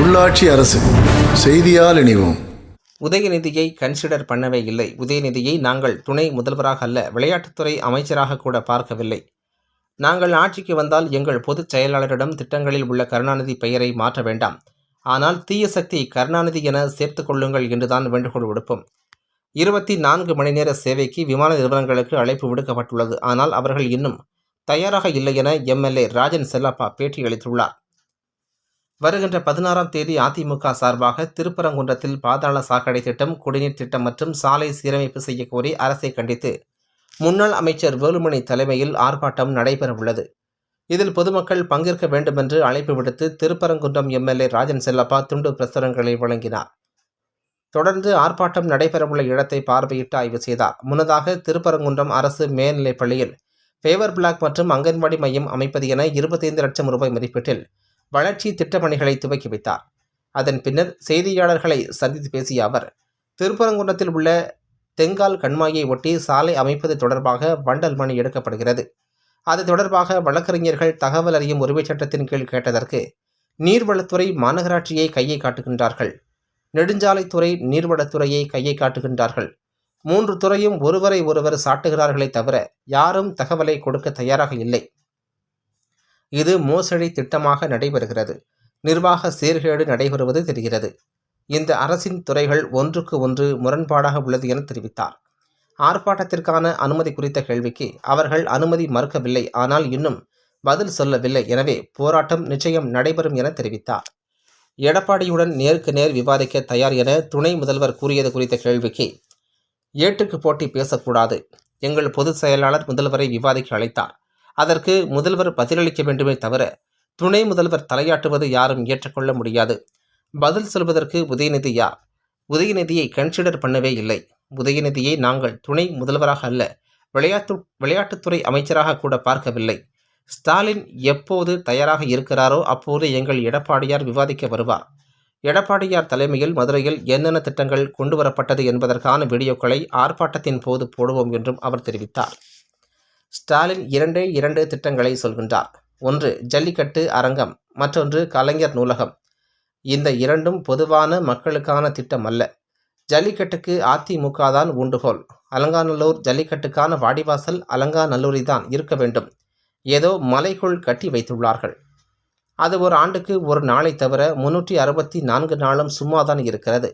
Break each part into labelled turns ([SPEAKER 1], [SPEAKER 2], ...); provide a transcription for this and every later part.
[SPEAKER 1] உள்ளாட்சி அரசு செய்தியால் இணைவோம்.
[SPEAKER 2] உதயநிதியை கன்சிடர் பண்ணவே இல்லை. உதயநிதியை நாங்கள் துணை முதல்வராக அல்ல விளையாட்டுத்துறை அமைச்சராக கூட பார்க்கவில்லை. நாங்கள் ஆட்சிக்கு வந்தால் எங்கள் பொதுச் செயலாளரிடம் திட்டங்களில் உள்ள கருணாநிதி பெயரை மாற்ற வேண்டாம். ஆனால் தீய சக்தி கருணாநிதி என சேர்த்து கொள்ளுங்கள் என்றுதான் வேண்டுகோள் விடுப்போம். இருபத்தி நான்கு மணி நேர சேவைக்கு விமான நிறுவனங்களுக்கு அழைப்பு விடுக்கப்பட்டுள்ளது. ஆனால் அவர்கள் இன்னும் தயாராக இல்லை என எம்எல்ஏ ராஜன் செல்லப்பா பேட்டி அளித்துள்ளார். வருகின்ற பதினாறாம் தேதி அதிமுக சார்பாக திருப்பரங்குன்றத்தில் பாதாள சாக்கடை திட்டம் குடிநீர் திட்டம் மற்றும் சாலை சீரமைப்பு செய்யக்கோரி அரசை கண்டித்து முன்னாள் அமைச்சர் வேலுமணி தலைமையில் ஆர்ப்பாட்டம் நடைபெறவுள்ளது. இதில் பொதுமக்கள் பங்கேற்க வேண்டுமென்று அழைப்பு விடுத்து திருப்பரங்குன்றம் எம்எல்ஏ ராஜன் செல்லப்பா துண்டு பிரசுரங்களை வழங்கினார். தொடர்ந்து ஆர்ப்பாட்டம் நடைபெறவுள்ள இடத்தை பார்வையிட்டு ஆய்வு செய்தார். முன்னதாக திருப்பரங்குன்றம் அரசு மேல்நிலைப் பள்ளியில் ஃபேவர் பிளாக் மற்றும் அங்கன்வாடி மையம் அமைப்பது என இருபத்தைந்து லட்சம் ரூபாய் மதிப்பீட்டில் வளர்ச்சி திட்டப்பணிகளை துவக்கி வைத்தார். அதன் பின்னர் செய்தியாளர்களை சந்தித்து பேசிய அவர் திருப்பரங்குன்றத்தில் உள்ள தெங்கால் கண்மாயை ஒட்டி சாலை அமைப்பது தொடர்பாக வண்டல் மணி எடுக்கப்படுகிறது. அது தொடர்பாக வழக்கறிஞர்கள் தகவல் அறியும் உரிமைச் சட்டத்தின் கீழ் கேட்டதற்கு நீர்வளத்துறை மாநகராட்சியை கையை காட்டுகின்றார்கள். நெடுஞ்சாலைத்துறை நீர்வளத்துறையை கையை காட்டுகின்றார்கள். மூன்று துறையும் ஒருவரை ஒருவர் சாட்டுகிறார்களே தவிர யாரும் தகவலை கொடுக்க தயாராக இல்லை. இது மோசடி திட்டமாக நடைபெறுகிறது. நிர்வாக சீர்கேடு நடைபெறுவது தெரிகிறது. இந்த அரசின் துறைகள் ஒன்றுக்கு ஒன்று முரண்பாடாக உள்ளது என தெரிவித்தார். ஆர்ப்பாட்டத்திற்கான அனுமதி குறித்த கேள்விக்கு அவர்கள் அனுமதி மறுக்கவில்லை ஆனால் இன்னும் பதில் சொல்லவில்லை எனவே போராட்டம் நிச்சயம் நடைபெறும் என தெரிவித்தார். எடப்பாடியுடன் நேருக்கு நேர் விவாதிக்க தயார் என துணை முதல்வர் கூறியது குறித்த கேள்விக்கு ஏட்டுக்கு போட்டி பேசக்கூடாது. எங்கள் பொதுச் செயலாளர் முதல்வரை விவாதிக்க அழைத்தார். அதற்கு முதல்வர் பதிலளிக்க வேண்டுமே தவிர துணை முதல்வர் தலையாட்டுவது யாரும் ஏற்றுக்கொள்ள முடியாது. பதில் சொல்வதற்கு உதயநிதி யார்? உதயநிதியை கன்சிடர் பண்ணவே இல்லை. உதயநிதியை நாங்கள் துணை முதல்வராக அல்ல விளையாட்டு விளையாட்டுத்துறை அமைச்சராக கூட பார்க்கவில்லை. ஸ்டாலின் எப்போது தயாராக இருக்கிறாரோ அப்போது எங்கள் எடப்பாடியார் விவாதிக்க வருவார். எடப்பாடியார் தலைமையில் மதுரையில் என்னென்ன திட்டங்கள் கொண்டு வரப்பட்டது என்பதற்கான வீடியோக்களை ஆர்ப்பாட்டத்தின் போது போடுவோம் என்றும் அவர் தெரிவித்தார். ஸ்டாலின் இரண்டே இரண்டு திட்டங்களை சொல்கின்றார். ஒன்று ஜல்லிக்கட்டு அரங்கம் மற்றொன்று கலைஞர் நூலகம். இந்த இரண்டும் பொதுவான மக்களுக்கான திட்டம் அல்ல. ஜல்லிக்கட்டுக்கு அதிமுக தான் ஊண்டுகோல். அலங்காநல்லூர் ஜல்லிக்கட்டுக்கான வாடிவாசல் அலங்காநல்லூரில் தான் இருக்க வேண்டும். ஏதோ மலைக்குள் கட்டி வைத்துள்ளார்கள். அது ஒரு ஆண்டுக்கு ஒரு நாளை தவிர முன்னூற்றி அறுபத்தி நான்கு நாளும் சும்மாதான் இருக்கிறது.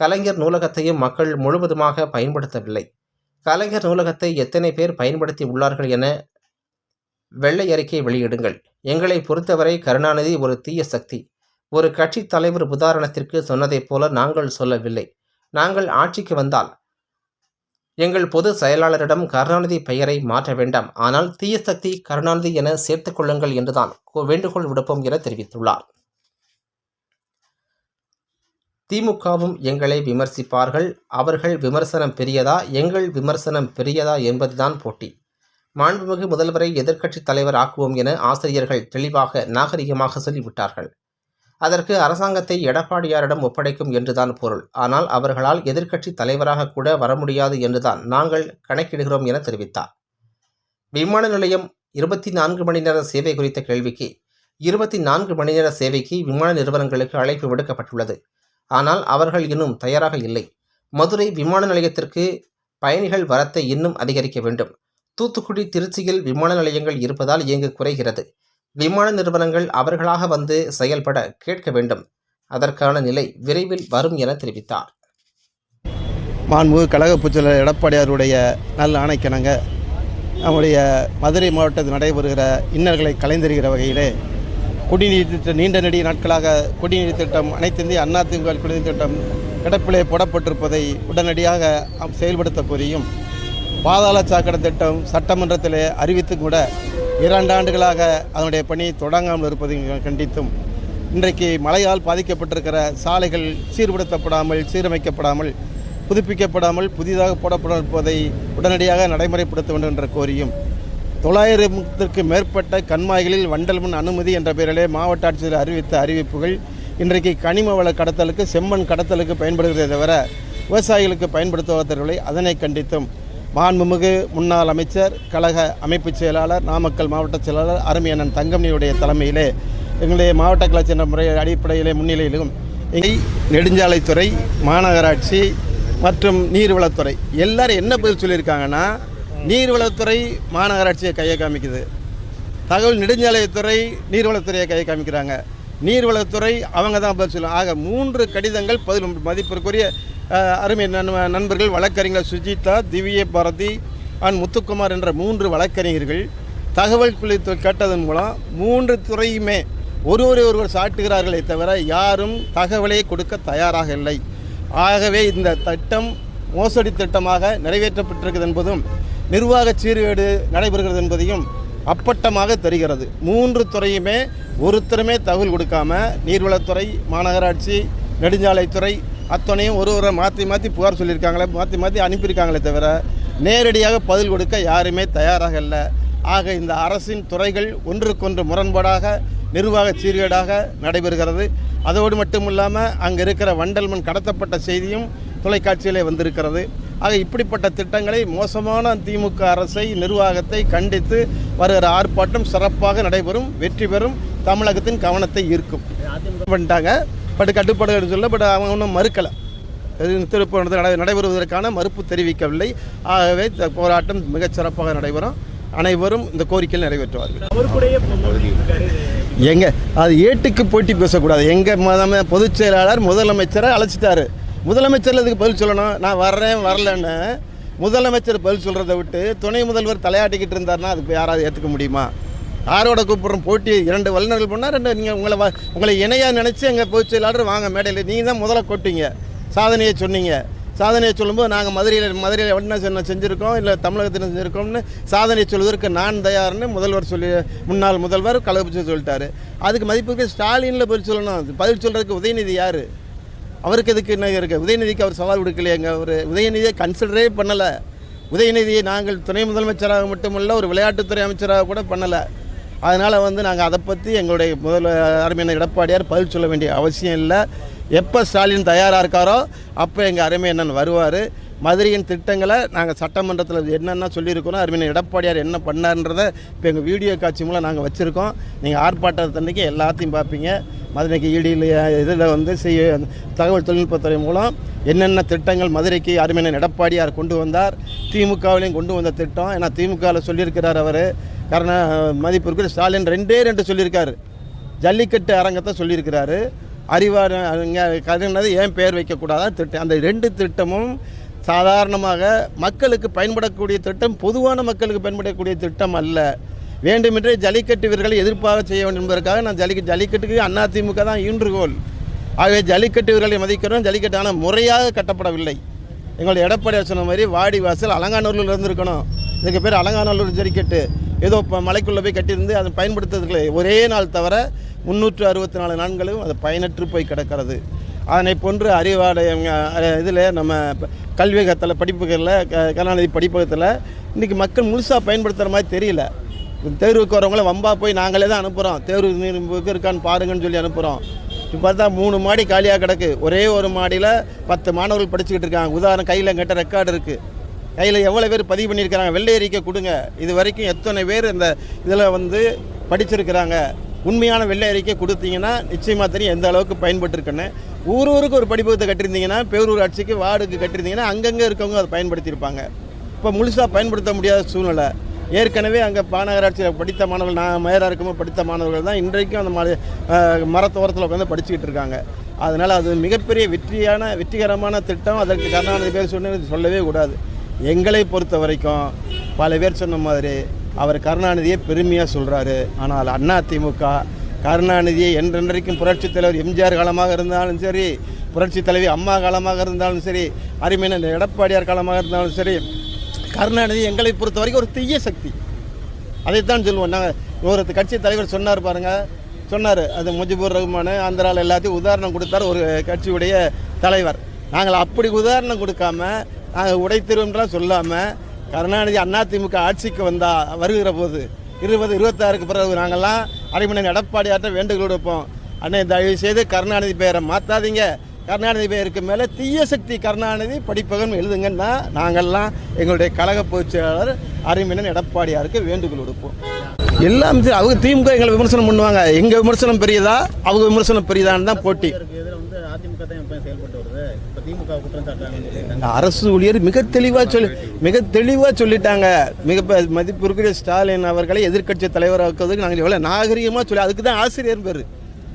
[SPEAKER 2] கலைஞர் நூலகத்தையும் மக்கள் முழுவதுமாக பயன்படுத்தவில்லை. கலைஞர் நூலகத்தை எத்தனை பேர் பயன்படுத்தி உள்ளார்கள் என வெள்ளை அறிக்கை வெளியிடுங்கள். எங்களை பொறுத்தவரை கருணாநிதி ஒரு தீய சக்தி. ஒரு கட்சி தலைவர் உதாரணத்திற்கு சொன்னதைப் போல நாங்கள் சொல்லவில்லை. நாங்கள் ஆட்சிக்கு வந்தால் எங்கள் பொது செயலாளரிடம் கருணாநிதி பெயரை மாற்ற வேண்டாம். ஆனால் தீய சக்தி கருணாநிதி என சேர்த்துக் கொள்ளுங்கள் என்றுதான் வேண்டுகோள் விடுப்போம் என தெரிவித்துள்ளார். திமுகவும் எங்களை விமர்சிப்பார்கள். அவர்கள் விமர்சனம் பெரியதா? எங்கள் விமர்சனம் பெரியதா என்பதுதான் போட்டி. மாண்புமிகு முதல்வரை எதிர்க்கட்சித் தலைவர் ஆக்குவோம் என ஆசிரியர்கள் தெளிவாக நாகரிகமாக சொல்லிவிட்டார்கள். அதற்கு அரசாங்கத்தை எடப்பாடியாரிடம் ஒப்படைக்கும் என்றுதான் பொருள். ஆனால் அவர்களால் எதிர்க்கட்சி தலைவராக கூட வர முடியாது என்றுதான் நாங்கள் கணக்கிடுகிறோம் என தெரிவித்தார். விமான நிலையம் இருபத்தி நான்கு மணி நேர சேவை குறித்த கேள்விக்கு இருபத்தி நான்கு மணி நேர சேவைக்கு விமான நிறுவனங்களுக்கு அழைப்பு விடுக்கப்பட்டுள்ளது. ஆனால் அவர்கள் இன்னும் தயாராக இல்லை. மதுரை விமான நிலையத்திற்கு பயணிகள் வரத்தை இன்னும் அதிகரிக்க வேண்டும். தூத்துக்குடி திருச்சியில் விமான நிலையங்கள் இருப்பதால் இயங்கு குறைகிறது. விமான நிறுவனங்கள் அவர்களாக வந்து செயல்பட கேட்க வேண்டும். அதற்கான நிலை விரைவில் வரும் என தெரிவித்தார்.
[SPEAKER 3] மாண்புமிகு கழக பொதுச்செயலர் எடப்பாடியாருடைய நல்ல ஆணைக்கிணங்க நம்முடைய மதுரை மாவட்டத்தில் நடைபெறுகிற இன்னல்களை கலைந்தெறிகிற வகையிலே குடிநீர் திட்டம் நீண்ட நெடிய நாட்களாக குடிநீர் திட்டம் அனைத்திந்திய அண்ணா திமுக குடிநீர் திட்டம் கிடப்பிலே போடப்பட்டிருப்பதை உடனடியாக செயல்படுத்த கோரியும் பாதாள சாக்கடை திட்டம் சட்டமன்றத்திலே அறிவித்து கூட இரண்டு ஆண்டுகளாக அதனுடைய பணி தொடங்காமல் இருப்பதை கண்டித்தும். இன்றைக்கு மழையால் பாதிக்கப்பட்டிருக்கிற சாலைகள் சீர்படுத்தப்படாமல் சீரமைக்கப்படாமல் புதுப்பிக்கப்படாமல் புதிதாக போடப்பட இருப்பதை உடனடியாக நடைமுறைப்படுத்த வேண்டும் என்ற கோரியும். தொள்ளாயிரத்திற்கு மேற்பட்ட கண்மாய்களில் வண்டல் மண் அனுமதி என்ற பெயரிலே மாவட்ட ஆட்சியர் அறிவித்த அறிவிப்புகள் இன்றைக்கு கனிம வள கடத்தலுக்கு செம்மண் கடத்தலுக்கு பயன்படுகிறதே தவிர விவசாயிகளுக்கு பயன்படுத்துவதில்லை அதனை கண்டித்தும் மாண்புமிகு முன்னாள் அமைச்சர் கழக அமைப்புச் செயலாளர் நாமக்கல் மாவட்ட செயலாளர் அருமையண்ணன் தங்கமணியுடைய தலைமையிலே எங்களுடைய மாவட்ட கலாச்சார என்ற முறை அடிப்படையிலே முன்னிலையிலும் இங்கே நெடுஞ்சாலைத்துறை மாநகராட்சி மற்றும் நீர்வளத்துறை எல்லாரும் என்ன பதில் சொல்லியிருக்காங்கன்னா நீர்வளத்துறை மாநகராட்சியை கையை காமிக்குது. தகவல் நெடுஞ்சாலைத்துறை நீர்வளத்துறையை கையை காமிக்கிறாங்க. நீர்வளத்துறை அவங்க தான் பதில் சொல்லுவாங்க. ஆக மூன்று கடிதங்கள் பதில் மதிப்பிற்குரிய அருமை நண்பர்கள் வழக்கறிஞர் சுஜிதா திவ்ய பாரதி அண்ட் முத்துக்குமார் என்ற மூன்று வழக்கறிஞர்கள் தகவல் குறித்து கேட்டதன் மூலம் மூன்று துறையுமே ஒருவரை ஒருவர் சாட்டுகிறார்களே தவிர யாரும் தகவலை கொடுக்க தயாராக இல்லை. ஆகவே இந்த திட்டம் மோசடி திட்டமாக நிறைவேற்றப்பட்டிருக்கிறது என்பதும் நிர்வாக சீர்கேடு நடைபெறுகிறது என்பதையும் அப்பட்டமாக தெரிகிறது. மூன்று துறையுமே ஒருத்தருமே தகவல் கொடுக்காம நீர்வளத்துறை மாநகராட்சி நெடுஞ்சாலைத்துறை அத்தனையும் ஒரு ஒரு மாற்றி மாற்றி புகார் சொல்லியிருக்காங்களே மாற்றி மாற்றி அனுப்பியிருக்காங்களே தவிர நேரடியாக பதில் கொடுக்க யாருமே தயாராக இல்லை. ஆக இந்த அரசின் துறைகள் ஒன்றுக்கொன்று முரண்பாடாக நிர்வாக சீர்கேடாக நடைபெறுகிறது. அதோடு மட்டும் இல்லாமல் அங்கே இருக்கிற வண்டல்மண் கடத்தப்பட்ட செய்தியும் தொலைக்காட்சியிலே வந்திருக்கிறது. ஆக இப்படிப்பட்ட திட்டங்களை மோசமான திமுக அரசை நிர்வாகத்தை கண்டித்து வருகிற ஆர்ப்பாட்டம் சிறப்பாக நடைபெறும் வெற்றி பெறும் தமிழகத்தின் கவனத்தை ஈர்க்கும். பண்ணிட்டாங்க. பட் கட்டுப்பாடு சொல்ல பட் அவங்க ஒன்றும் மறுக்கலை. திருப்பூர் நடை நடைபெறுவதற்கான மறுப்பு தெரிவிக்கவில்லை. ஆகவே இந்த போராட்டம் மிகச் சிறப்பாக நடைபெறும். அனைவரும் இந்த கோரிக்கையில் நிறைவேற்றுவார்கள். எங்க? அது ஏட்டுக்கு போட்டி பேசக்கூடாது. எங்க மதம பொதுச் செயலாளர் முதலமைச்சரை அழைச்சிட்டாரு. முதலமைச்சர் இதுக்கு பதில் சொல்லணும்? நான் வர்றேன் வரலன்னு. முதலமைச்சர் பதில் சொல்கிறத விட்டு துணை முதல்வர் தலையாட்டிக்கிட்டு இருந்தாருன்னா அதுக்கு யாராவது ஏற்றுக்க முடியுமா? யாரோட கூப்பிட்றோம்? போட்டி இரண்டு வல்லுநர்கள் பண்ணால் ரெண்டு நீங்கள் உங்களை வ- உங்களை இணையாக நினச்சி எங்கள் பொதுச் செயலாளர் வாங்க மேடையில். நீங்கள் தான் முதல்ல கொட்டிங்க சாதனையை சொன்னீங்க. சாதனையை சொல்லும்போது நாங்கள் மதுரையில் மதுரையில் என்ன சொன்ன செஞ்சுருக்கோம்? இல்லை தமிழகத்தில் செஞ்சுருக்கோம்னு சாதனை சொல்வதற்கு நான் தயார்னு முதல்வர் சொல்லி முன்னாள் முதல்வர் கலகபட்சம் சொல்லிட்டாரு. அதுக்கு மதிப்புக்கு ஸ்டாலினில் பதில் சொல்லணும். பதில் சொல்கிறதுக்கு உதயநிதி யார்? அவருக்கு எதுக்கு என்ன இருக்குது உதயநிதிக்கு அவர் சவால் விடுக்கலையேங்க. அவர் உதயநிதியை கன்சிடரே பண்ணலை. உதயநிதியை நாங்கள் துணை முதலமைச்சராக மட்டுமல்ல ஒரு விளையாட்டுத்துறை அமைச்சராக கூட பண்ணலை. அதனால் வந்து நாங்கள் அதை பற்றி எங்களுடைய முதல் அருமையான எடப்பாடியார் பதில் சொல்ல வேண்டிய அவசியம் இல்லை. எப்போ ஸ்டாலின் தயாராக இருக்காரோ அப்போ எங்கள் அருமையண்ணன் வருவார். மதுரையின் திட்டங்களை நாங்கள் சட்டமன்றத்தில் என்னென்ன சொல்லியிருக்கிறோம் அருமையான எடப்பாடியார் என்ன பண்ணார்ன்றதை இப்போ எங்கள் வீடியோ காட்சி மூலம் நாங்கள் வச்சுருக்கோம். நீங்கள் ஆர்ப்பாட்டத்தன்னைக்கு எல்லாத்தையும் பார்ப்பீங்க. மதுரைக்கு ஈடியில் இதில் வந்து செய்ய தகவல் தொழில்நுட்பத்துறை மூலம் என்னென்ன திட்டங்கள் மதுரைக்கு அருமையான எடப்பாடியார் கொண்டு வந்தார் திமுகவிலையும் கொண்டு வந்த திட்டம். ஏன்னா திமுகவில் சொல்லியிருக்கிறார் அவர். காரணம் மதிப்பிற்கு ஸ்டாலின் ரெண்டே ரெண்டு சொல்லியிருக்காரு. ஜல்லிக்கட்டு அரங்கத்தை சொல்லியிருக்கிறாரு. அறிவார் கருணது ஏன் பெயர் வைக்கக்கூடாதா? திட்டம் அந்த ரெண்டு திட்டமும் சாதாரணமாக மக்களுக்கு பயன்படக்கூடிய திட்டம் பொதுவான மக்களுக்கு பயன்படக்கூடிய திட்டம் அல்ல. வேண்டுமென்றே ஜல்லிக்கட்டு வீரர்களை எதிர்ப்பாக செய்ய வேண்டும் என்பதற்காக நான் ஜல்லிக்கட்டு ஜல்லிக்கட்டுக்கு அதிமுக தான் ஈன்றுகோல் ஆகவே ஜல்லிக்கட்டு வீரர்களை மதிக்கிறோம். ஜல்லிக்கட்டு ஆனால் முறையாக கட்டப்படவில்லை. எங்களுடைய எடப்பாடியார் சொன்ன மாதிரி வாடி வாசல் அலங்காநல்லூரில் இருந்திருக்கணும். இதுக்கு பேர் அலங்காநல்லூர் ஜல்லிக்கட்டு. ஏதோ இப்போ மலைக்குள்ளே போய் கட்டியிருந்து அதை பயன்படுத்துறதுக்கு ஒரே நாள் தவிர முந்நூற்று அறுபத்தி நாலு நாட்களும் அது பயனற்று போய் கிடக்கிறது. அதனை போன்று அறிவாலயம் இதில் நம்ம கல்வியகத்தில் படிப்புகளில் க கருணாநிதி படிப்பகத்தில் இன்றைக்கி மக்கள் முழுசாக பயன்படுத்துகிற மாதிரி தெரியல. தேர்வுக்கு வரவங்கள வம்பா போய் நாங்களே தான் அனுப்புகிறோம் தேர்வு இருக்கான்னு பாருங்கன்னு சொல்லி அனுப்புகிறோம் இப்போ பார்த்தா மூணு மாடி காலியாக கிடக்கு. ஒரே ஒரு மாடியில் பத்து மாணவர்கள் படிச்சுக்கிட்டு இருக்காங்க. உதாரணம் கையில் எங்கிட்ட ரெக்கார்டு இருக்குது கையில் எவ்வளோ பேர் பதிவு பண்ணியிருக்கிறாங்க? வெள்ளை அறிக்கை கொடுங்க. இது வரைக்கும் எத்தனை பேர் இந்த இதில் வந்து படிச்சிருக்கிறாங்க? உண்மையான வெள்ளை அறிக்கை கொடுத்தீங்கன்னா நிச்சயமாக தெரியும் எந்த அளவுக்கு பயன்பட்டுருக்குன்னு. ஊர் ஊருக்கு ஒரு படிப்பகத்தை கட்டியிருந்தீங்கன்னா பேரூராட்சிக்கு வார்டுக்கு கட்டியிருந்தீங்கன்னா அங்கங்கே இருக்கவங்க அதை பயன்படுத்தியிருப்பாங்க. இப்போ முழுசாக பயன்படுத்த முடியாத சூழ்நிலை. ஏற்கனவே அங்கே மாநகராட்சியில் படித்த மாணவர்கள் நான் மேயராக இருக்கும்போது படித்த மாணவர்கள் தான் இன்றைக்கும் அந்த மாதிரி மரத்தோரத்தில் உட்காந்து படிச்சுக்கிட்டு இருக்காங்க. அதனால் அது மிகப்பெரிய வெற்றியான வெற்றிகரமான திட்டம். அதற்கு கருணாநிதி பேர் சொன்னது சொல்லவே கூடாது. எங்களை பொறுத்த வரைக்கும் பல பேர் சொன்ன மாதிரி அவர் கருணாநிதியை பெருமையாக சொல்கிறாரு ஆனால் அண்ணா திமுக கருணாநிதியை என்றென்றைக்கும் புரட்சித் தலைவர் எம்ஜிஆர் காலமாக இருந்தாலும் சரி புரட்சித் தலைவி அம்மா காலமாக இருந்தாலும் சரி அருமையான எடப்பாடியார் காலமாக இருந்தாலும் சரி கருணாநிதி எங்களை பொறுத்த வரைக்கும் ஒரு தீய சக்தி. அதைத்தான் சொல்லுவோம். நாங்கள் ஒரு கட்சி தலைவர் சொன்னார் பாருங்கள் சொன்னார் அது முஜிபுர் ரஹ்மான் ஆந்திராவில் எல்லாத்தையும் உதாரணம் கொடுத்தார் ஒரு கட்சியுடைய தலைவர். நாங்கள் அப்படி உதாரணம் கொடுக்காம நாங்கள் உடைத்திருவோம்லாம் சொல்லாமல் கருணாநிதி அதிமுக ஆட்சிக்கு வந்தா வருகிற போது இருபது இருபத்தாறுக்கு பிறகு நாங்கள்லாம் அரைமணி எடப்பாடியார்ட்ட வேண்டுகோள் வைப்போம் அண்ணே தயவு செய்து கருணாநிதி பெயரை மாற்றாதீங்க கருணாநிதி பெயருக்கு மேலே தீய சக்தி கருணாநிதி படிப்பகன் எழுதுங்கன்னா நாங்கள்லாம் எங்களுடைய கழக பொதுச் செயலாளர் அருமையினன் எடப்பாடியாருக்கு வேண்டுகோள் கொடுப்போம் எல்லாம் சரி, அவங்க திமுக எங்களை விமர்சனம் பண்ணுவாங்க. எங்கள் விமர்சனம் பெரியதா? அவங்க விமர்சனம் பெரியதான்னு தான் போட்டி.
[SPEAKER 4] அதிமுக தான் செயல்பட்டு வருது.
[SPEAKER 3] அரசு ஊழியர் மிக தெளிவாக சொல்லி மிக தெளிவாக சொல்லிட்டாங்க. மிக ப- மதிப்பிற்குரிய ஸ்டாலின் அவர்களை எதிர்க்கட்சி தலைவராக்குவதற்கு நாங்கள் எவ்வளோ நாகரிகமாக சொல்லி அதுக்கு தான் ஆசிரியர் பேர்.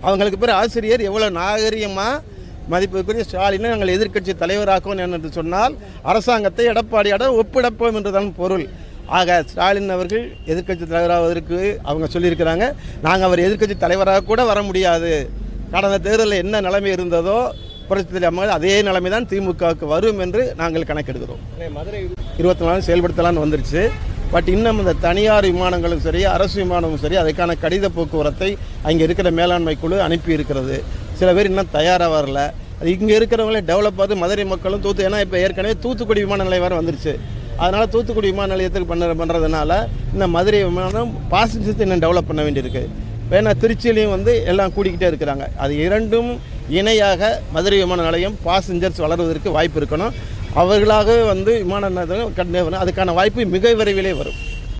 [SPEAKER 3] அவங்களுக்கு பேர் ஆசிரியர் எவ்வளோ நாகரிகமாக மதிப்பிற்குரிய ஸ்டாலினை நாங்கள் எதிர்க்கட்சி தலைவராக்குவோம் என்று சொன்னால் அரசாங்கத்தை எடப்பாடியோட ஒப்பிடப்போம் என்றுதான் பொருள். ஆக ஸ்டாலின் அவர்கள் எதிர்கட்சி தலைவராவதற்கு அவங்க சொல்லியிருக்கிறாங்க. நாங்கள் அவர் எதிர்கட்சி தலைவராக கூட வர முடியாது. கடந்த தேர்தலில் என்ன நிலைமை இருந்ததோ புரட்சி தலைவர் அதே நிலைமை தான் திமுகவுக்கு வரும் என்று நாங்கள் கணக்கெடுக்கிறோம்.
[SPEAKER 4] மதுரை
[SPEAKER 3] இருபத்தி நாலு செயல்படுத்தலாம்னு வந்துருச்சு. பட் இன்னும் இந்த தனியார் விமானங்களும் சரி அரசு விமானமும் சரி அதுக்கான கடித போக்குவரத்தை அங்கே இருக்கிற மேலாண்மை குழு அனுப்பி இருக்கிறது. சில பேர் இன்னும் தயாராக வரல. அது இங்கே இருக்கிறவங்களே டெவலப் ஆகுது. மதுரை மக்களும் தூத்து ஏன்னா இப்போ ஏற்கனவே தூத்துக்குடி விமான நிலையம் வேறு வந்துருச்சு. அதனால் தூத்துக்குடி விமான நிலையத்துக்கு பண்ண பண்ணுறதுனால இந்த மதுரை விமானம் பாசஞ்சர்ஸ் இன்னும் டெவலப் பண்ண வேண்டியிருக்கு. வேணா திருச்சியிலையும் வந்து எல்லாம் கூடிக்கிட்டே இருக்கிறாங்க. அது இரண்டும் இணையாக மதுரை விமான நிலையம் பாசஞ்சர்ஸ் வளர்வதற்கு வாய்ப்பு இருக்கணும். அவர்களாகவே வந்து விமான நிலையம் கண்டு- அதுக்கான வாய்ப்பு மிக விரைவிலே வரும்.